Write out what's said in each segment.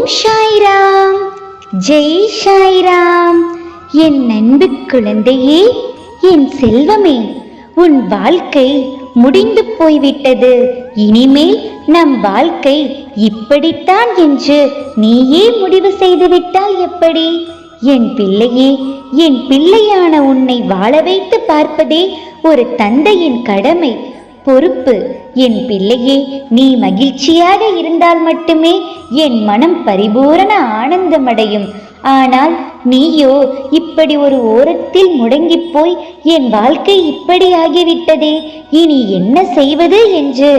ஓம் சாய்ராம். ஜெய் சாய்ராம். என் அன்பு குழந்தையே என் செல்வமே உன் வாழ்க்கை முடிந்து போய்விட்டது. இனிமேல் நம் வாழ்க்கை இப்படித்தான் என்று நீயே முடிவு செய்துவிட்டால் எப்படி? என் பிள்ளையே என் பிள்ளையான உன்னை வாழ வைத்து பார்ப்பதே ஒரு தந்தையின் கடமை. பொறுப்பு. என் பிள்ளையே நீ மகிழ்ச்சியாக இருந்தால் மட்டுமே என் மனம் பரிபூரண ஆனந்தமடையும். ஆனால் நீயோ இப்படி ஒரு ஓரத்தில் முடங்கிப் போய் என் வாழ்க்கை இப்படி ஆகிவிட்டதே இனி என்ன செய்வது என்று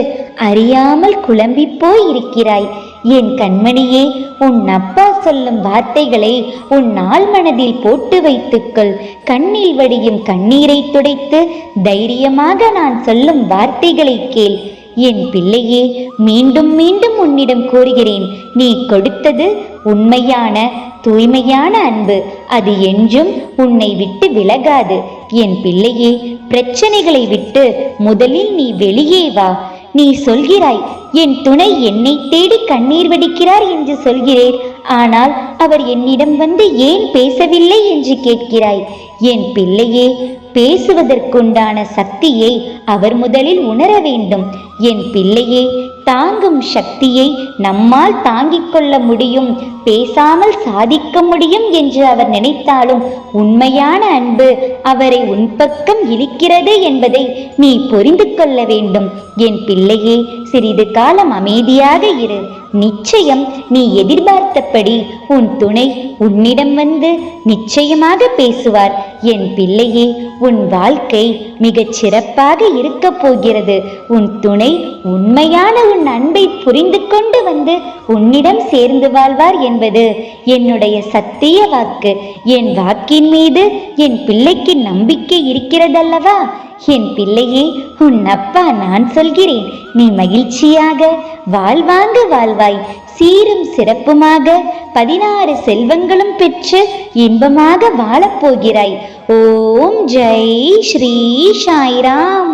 அறியாமல் குழம்பிப் போய் இருக்கிறாய் என் கண்மணியே உன் அப்பா சொல்லும் வார்த்தைகளை உன் நாள் மனதில் போட்டு வைத்துக்கொள். கண்ணில் வடியும் கண்ணீரை துடைத்து தைரியமாக நான் சொல்லும் வார்த்தைகளை கேள். என் பிள்ளையே மீண்டும் மீண்டும் உன்னிடம் கூறுகிறேன். நீ கொடுத்தது உண்மையான தூய்மையான அன்பு. அது என்றும் உன்னை விட்டு விலகாது. என் பிள்ளையே பிரச்சனைகளை விட்டு முதலில் நீ வெளியே வா. நீ சொல்கிறாய் என் துணை என்னை தேடி கண்ணீர் வடிக்கிறார் என்று சொல்கிறேன். ஆனால் அவர் என்னிடம் வந்து ஏன் பேசவில்லை என்று கேட்கிறாய். என் பிள்ளையே பேசுவதற்குண்டான சக்தியை அவர் முதலில் உணர வேண்டும். என் பிள்ளையே தாங்கும் சக்தியை நம்மால் தாங்கிக் கொள்ள முடியும் பேசாமல் சாதிக்க முடியும் என்று அவர் நினைத்தாலும் உண்மையான அன்பு அவரை உன் பக்கம் இழுக்கிறது என்பதை நீ புரிந்து கொள்ள வேண்டும். என் பிள்ளையே சிறிது காலம் அமைதியாக இரு. நிச்சயம் நீ எதிர்பார்த்தபடி உன் துணை உன்னிடம் வந்து நிச்சயமாக பேசுவார். என் பிள்ளையே உன் வாழ்க்கை மிகச் சிறப்பாக இருக்கப் போகிறது. உன் துணை உண்மையான உன் அன்பை புரிந்து கொண்டு வந்து உன்னிடம் சேர்ந்து வாழ்வார் என்பது என்னுடைய சத்திய வாக்கு. என் வாக்கின் மீது என் பிள்ளைக்கு நம்பிக்கை இருக்கிறதல்லவா? என் பிள்ளையே உன் அப்பா நான் சொல்கிறேன். நீ மகிழ்ச்சியாக வாழ்வாங்க வாழ்வாய். சீரும் சிறப்புமாக பதினாறு செல்வங்களும் பெற்று இன்பமாக வாழப்போகிறாய் ஓம் ஜெய் ஸ்ரீ சாய்ராம்.